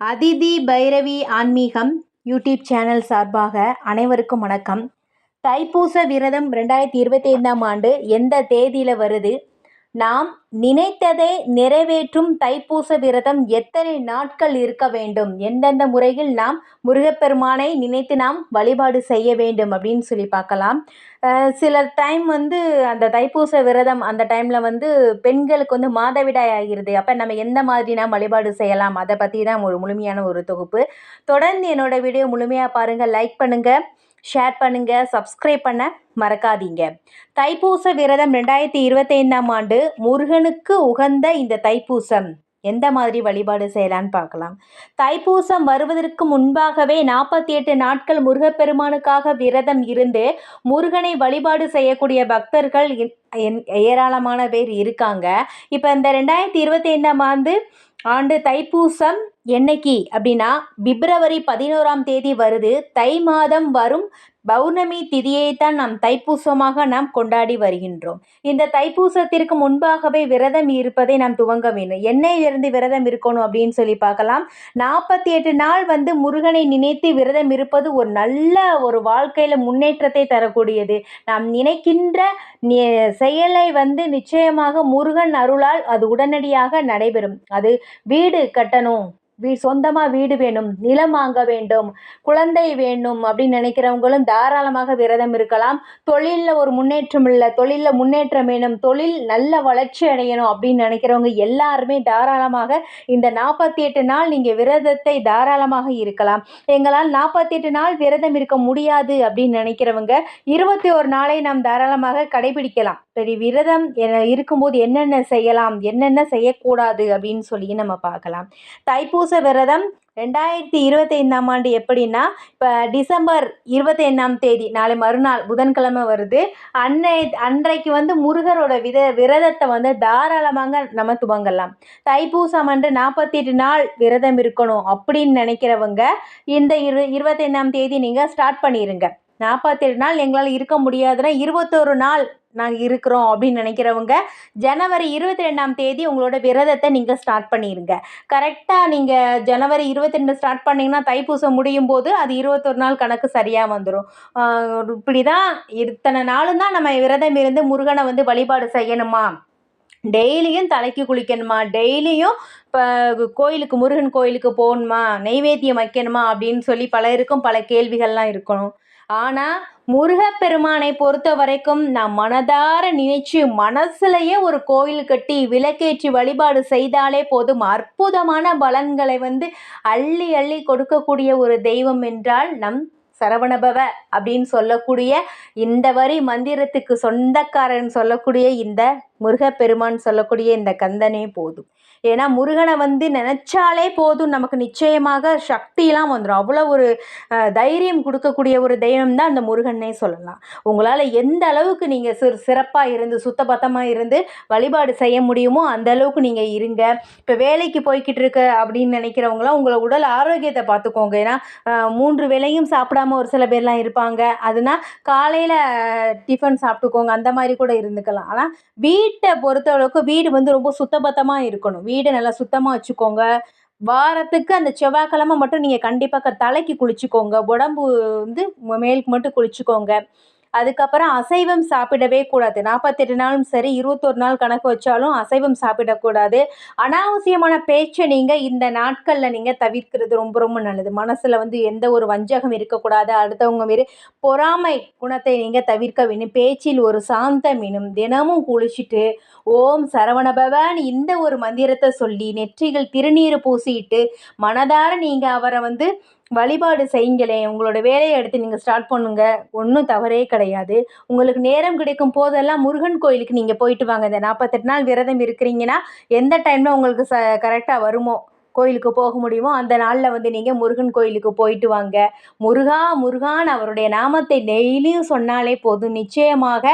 அதிதி பைரவி ஆன்மீகம் YouTube channel சார்பாக அனைவருக்கும் வணக்கம். தைப்பூச விரதம் ரெண்டாயிரத்தி இருபத்தி ஐந்தாம் ஆண்டு எந்த தேதியில் வருது? நாம் நினைத்ததை நிறைவேற்றும் தைப்பூச விரதம் எத்தனை நாட்கள் இருக்க வேண்டும்? எந்தெந்த முறையில் நாம் முருகப்பெருமானை நினைத்து நாம் வழிபாடு செய்ய வேண்டும் அப்படின்னு சொல்லி பார்க்கலாம். சில டைம் வந்து அந்த தைப்பூச விரதம் அந்த டைமில் வந்து பெண்களுக்கு வந்து மாதவிடாய் ஆகிருது. அப்போ நம்ம எந்த மாதிரி நாம் வழிபாடு செய்யலாம்? அதை பற்றி தான் ஒரு முழுமையான ஒரு தொகுப்பு. தொடர்ந்து என்னோடய வீடியோ முழுமையாக பாருங்கள் லைக் பண்ணுங்கள் ஷேர் பண்ணுங்கள் சப்ஸ்கிரைப் பண்ண மறக்காதீங்க. தைப்பூச விரதம் ரெண்டாயிரத்தி இருபத்தைந்தாம் ஆண்டு முருகனுக்கு உகந்த இந்த தைப்பூசம். எந்த மாதிரி வழிபாடு செய்யலான்னு பார்க்கலாம். தைப்பூசம் வருவதற்கு முன்பாகவே நாற்பத்தி எட்டு நாட்கள் முருகப்பெருமானுக்காக விரதம் இருந்து முருகனை வழிபாடு செய்யக்கூடிய பக்தர்கள் ஏராளமான பேர் இருக்காங்க. இப்போ இந்த ரெண்டாயிரத்தி இருபத்தி ஐந்தாம் ஆண்டு ஆண்டு தைப்பூசம் என்னைக்கு அப்படின்னா பிப்ரவரி பதினோராம் தேதி வருது. தை மாதம் வரும் பௌர்ணமி திதியைத்தான் நாம் தைப்பூசமாக நாம் கொண்டாடி வருகின்றோம். இந்த தைப்பூசத்திற்கு முன்பாகவே விரதம் இருப்பதை நாம் துவங்க வேண்டும். என்னையிலிருந்து விரதம் இருக்கணும் அப்படின்னு சொல்லி பார்க்கலாம். நாற்பத்தி எட்டு நாள் வந்து முருகனை நினைத்து விரதம் இருப்பது ஒரு நல்ல ஒரு வாழ்க்கையில் முன்னேற்றத்தை தரக்கூடியது. நாம் நினைக்கின்ற செயலை வந்து நிச்சயமாக முருகன் அருளால் அது உடனடியாக நடைபெறும். அது வீடு கட்டணும். வீ சொந்தமாக வீடு வேணும் நிலம் வாங்க வேண்டும் குழந்தை வேணும் அப்படின்னு நினைக்கிறவங்களும் தாராளமாக விரதம் இருக்கலாம். தொழிலில் ஒரு முன்னேற்றம் இல்லை தொழிலில் முன்னேற்றம் வேணும் தொழில் நல்ல வளர்ச்சி அடையணும் அப்படின்னு நினைக்கிறவங்க எல்லாருமே தாராளமாக இந்த நாற்பத்தி எட்டு நாள் நீங்கள் விரதத்தை தாராளமாக இருக்கலாம். எங்களால் நாற்பத்தி எட்டு நாள் விரதம் இருக்க முடியாது அப்படின்னு நினைக்கிறவங்க இருபத்தி ஒரு நாளை நாம் தாராளமாக கடைபிடிக்கலாம். சரி விரதம் இருக்கும்போது என்னென்ன செய்யலாம்? என்னென்ன செய்யக்கூடாது? அப்படின்னு சொல்லி நம்ம பார்க்கலாம். தைப்பூச விரதம் ரெண்டாயிரத்தி இருபத்தைந்தாம் ஆண்டு எப்படின்னா இப்போ டிசம்பர் இருபத்தைந்தாம் தேதி நாளை மறுநாள் புதன்கிழமை வருது. அன்னை அன்றைக்கு வந்து முருகரோட வித விரதத்தை வந்து தாராளமாக நம்ம துவங்கலாம். தைப்பூசம் அன்று நாற்பத்தி எட்டு நாள் விரதம் இருக்கணும் அப்படின்னு நினைக்கிறவங்க இந்த இரு இருபத்தைந்தாம் தேதி நீங்கள் ஸ்டார்ட் பண்ணிடுங்க நாற்பத்தெட்டு நாள் எங்களால் இருக்க முடியாதுன்னா இருபத்தொரு நாள் நாங்கள் இருக்கிறோம் அப்படின்னு நினைக்கிறவங்க ஜனவரி இருபத்தி ரெண்டாம் தேதி உங்களோட விரதத்தை நீங்கள் ஸ்டார்ட் பண்ணிடுங்க கரெக்டாக நீங்கள் ஜனவரி இருபத்தி ரெண்டு ஸ்டார்ட் பண்ணிங்கன்னா தைப்பூசம் முடியும் போது அது இருபத்தொரு நாள் கணக்கு சரியாக வந்துடும் இப்படி தான் இத்தனை நாளும் தான் நம்ம விரதம் இருந்து முருகனை வந்து வழிபாடு செய்யணுமா? டெய்லியும் தலைக்கு குளிக்கணுமா? டெய்லியும் இப்போ கோயிலுக்கு முருகன் கோயிலுக்கு போகணுமா? நெய்வேத்தியம் வைக்கணுமா? அப்படின்னு சொல்லி பலருக்கும் பல கேள்விகள்லாம் இருக்கணும். ஆனால் முருகப்பெருமானை பொறுத்த வரைக்கும் நாம் மனதார நினைச்சு மனசுலயே ஒரு கோயில் கட்டி விளக்கேற்றி வழிபாடு செய்தாலே போதும். அற்புதமான பலன்களை வந்து அள்ளி அள்ளி கொடுக்கக்கூடிய ஒரு தெய்வம் என்றால் நம் சரவணபவ அப்படின்னு சொல்லக்கூடிய இந்த வரி மந்திரத்துக்கு சொந்தக்காரன் சொல்லக்கூடிய இந்த முருகப்பெருமான் சொல்லக்கூடிய இந்த கந்தனே போதும். ஏன்னா முருகனை வந்து நினச்சாலே போதும். நமக்கு நிச்சயமாக சக்தியெலாம் வந்துடும் அவ்வளோ ஒரு தைரியம் கொடுக்கக்கூடிய ஒரு தெய்வம் தான் அந்த முருகன்னே சொல்லலாம். உங்களால் எந்த அளவுக்கு நீங்கள் சிறு சிறப்பாக இருந்து சுத்தபத்தமாக இருந்து வழிபாடு செய்ய முடியுமோ அந்த அளவுக்கு நீங்கள் இருங்க. இப்போ வேலைக்கு போய்கிட்டு இருக்க அப்படின்னு நினைக்கிறவங்களாம் உங்களை உடல் ஆரோக்கியத்தை பார்த்துக்கோங்க. ஏன்னா மூன்று வேலையும் சாப்பிடாம ஒரு சில பேர்லாம் இருப்பாங்க. அதுனா காலையில் டிஃபன் சாப்பிட்டுக்கோங்க. அந்த மாதிரி கூட இருந்துக்கலாம். ஆனால் வீட்டை பொறுத்தளவுக்கு வீடு வந்து ரொம்ப சுத்தபத்தமாக இருக்கணும். வீடை நல்லா சுத்தமாக வச்சுக்கோங்க. வாரத்துக்கு அந்த செவ்வாய்க்கிழமை மட்டும் நீங்கள் கண்டிப்பாக தலைக்கு குளிச்சுக்கோங்க. உடம்பு வந்து மேலுக்கு மட்டும் குளிச்சுக்கோங்க. அதுக்கப்புறம் அசைவம் சாப்பிடவே கூடாது. நாற்பத்தெட்டு நாளும் சரி இருபத்தொரு நாள் கணக்கு வச்சாலும் அசைவம் சாப்பிடக்கூடாது. அனாவசியமான பேச்சை நீங்கள் இந்த நாட்களில் நீங்கள் தவிர்க்கிறது ரொம்ப ரொம்ப நல்லது. மனசில் வந்து எந்த ஒரு வஞ்சகம் இருக்கக்கூடாது. அடுத்தவங்க மாரி பொறாமை குணத்தை நீங்கள் தவிர்க்க வேணும் பேச்சில் ஒரு சாந்தம் வேணும். தினமும் குளிச்சுட்டு ஓம் சரவணபவன் இந்த ஒரு மந்திரத்தை சொல்லி நெற்றிகள் திருநீர் பூசிட்டு மனதார நீங்கள் அவரை வந்து வழிபாடு செய்யுங்களேன் உங்களோட வேலையை எடுத்து நீங்கள் ஸ்டார்ட் பண்ணுங்க. ஒன்றும் தவறே கிடையாது. உங்களுக்கு நேரம் கிடைக்கும் போதெல்லாம் முருகன் கோயிலுக்கு நீங்கள் போயிட்டு வாங்க. இந்த நாற்பத்தெட்டு நாள் விரதம் இருக்கிறீங்கன்னா எந்த டைமில் உங்களுக்கு ச கரெக்டாக வருமோ கோயிலுக்கு போக முடியுமோ அந்த நாளில் வந்து நீங்கள் முருகன் கோயிலுக்கு போயிட்டு வாங்க. முருகா முருகான் அவருடைய நாமத்தை டெய்லியும் சொன்னாலே போதும். நிச்சயமாக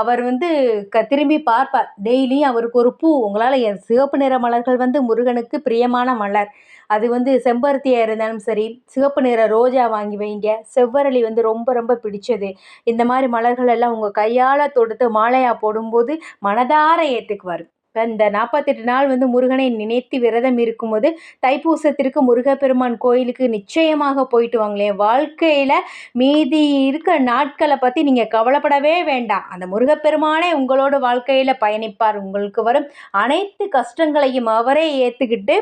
அவர் வந்து க திரும்பி பார்ப்பார். டெய்லியும் அவருக்கு ஒரு பூ. உங்களால் சிவப்பு நிற மலர்கள் வந்து முருகனுக்கு பிரியமான மலர். அது வந்து செம்பருத்தியாக இருந்தாலும் சரி சிவப்பு நிற ரோஜா வாங்கி வைங்க. செவ்வரளி வந்து ரொம்ப ரொம்ப பிடிச்சது. இந்த மாதிரி மலர்கள் எல்லாம் உங்கள் கையால் தொடுத்து மாலையாக போடும்போது மனதார ஏற்றுக்குவார் இப்போ இந்த நாற்பத்தெட்டு நாள் வந்து முருகனை நினைத்து விரதம் இருக்கும்போது தைப்பூசத்திற்கு முருகப்பெருமான் கோயிலுக்கு நிச்சயமாக போயிட்டு வாங்களேன் வாழ்க்கையில் மீதி இருக்கிற நாட்களை பற்றி நீங்கள் கவலைப்படவே வேண்டாம். அந்த முருகப்பெருமானே உங்களோட வாழ்க்கையில் பயணிப்பார். உங்களுக்கு வரும் அனைத்து கஷ்டங்களையும் அவரே ஏற்றுக்கிட்டு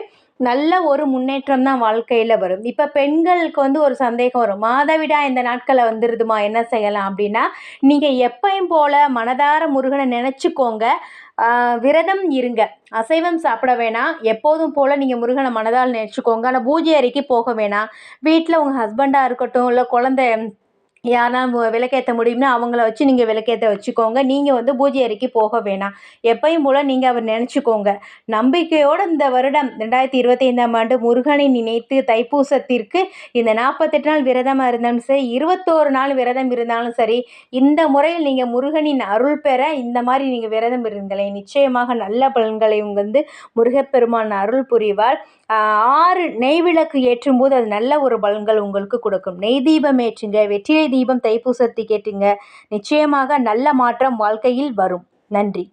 நல்ல ஒரு முன்னேற்றம் தான் வாழ்க்கையில் வரும். இப்போ பெண்களுக்கு வந்து ஒரு சந்தேகம் வரும். மாதவிடா இந்த நாட்களை வந்துடுதுமா என்ன செய்யலாம்? அப்படின்னா நீங்கள் எப்பயும் போல் மனதார முருகனை நினச்சிக்கோங்க. விரதம் இருங்க. அசைவம் சாப்பிட வேணாம். எப்போதும் போல் நீங்கள் முருகனை மனதால் நினச்சிக்கோங்க. ஆனால் பூஜை அறைக்கு போக வேணாம். வீட்டில் உங்கள் ஹஸ்பண்டாக இருக்கட்டும் இல்லை குழந்தை யாருனா விளக்கேற்ற முடியும்னா அவங்கள வச்சு நீங்கள் விளக்கேற்ற வச்சுக்கோங்க. நீங்கள் வந்து பூஜை அறைக்கு போக வேணாம். எப்பயும் போல் நீங்கள் அவர் நினச்சிக்கோங்க. நம்பிக்கையோடு இந்த வருடம் ரெண்டாயிரத்தி இருபத்தி ஐந்தாம் ஆண்டு முருகனை நினைத்து தைப்பூசத்திற்கு இந்த நாற்பத்தெட்டு நாள் விரதமாக இருந்தாலும் சரி இருபத்தோரு நாள் விரதம் இருந்தாலும் சரி இந்த முறையில் நீங்கள் முருகனின் அருள் பெற இந்த மாதிரி நீங்கள் விரதம் இருங்களேன். நிச்சயமாக நல்ல பலன்களை வந்து முருகப்பெருமான் அருள் புரிவார். ஆறு நெய் விளக்கு ஏற்றும் போது அது நல்ல ஒரு பலன்கள் உங்களுக்கு கொடுக்கும். நெய் தீபம் ஏற்றுங்க வெற்றிலை தீபம் தைப்பூசத்துக்கு ஏற்றுங்க நிச்சயமாக நல்ல மாற்றம் வாழ்க்கையில் வரும். நன்றி.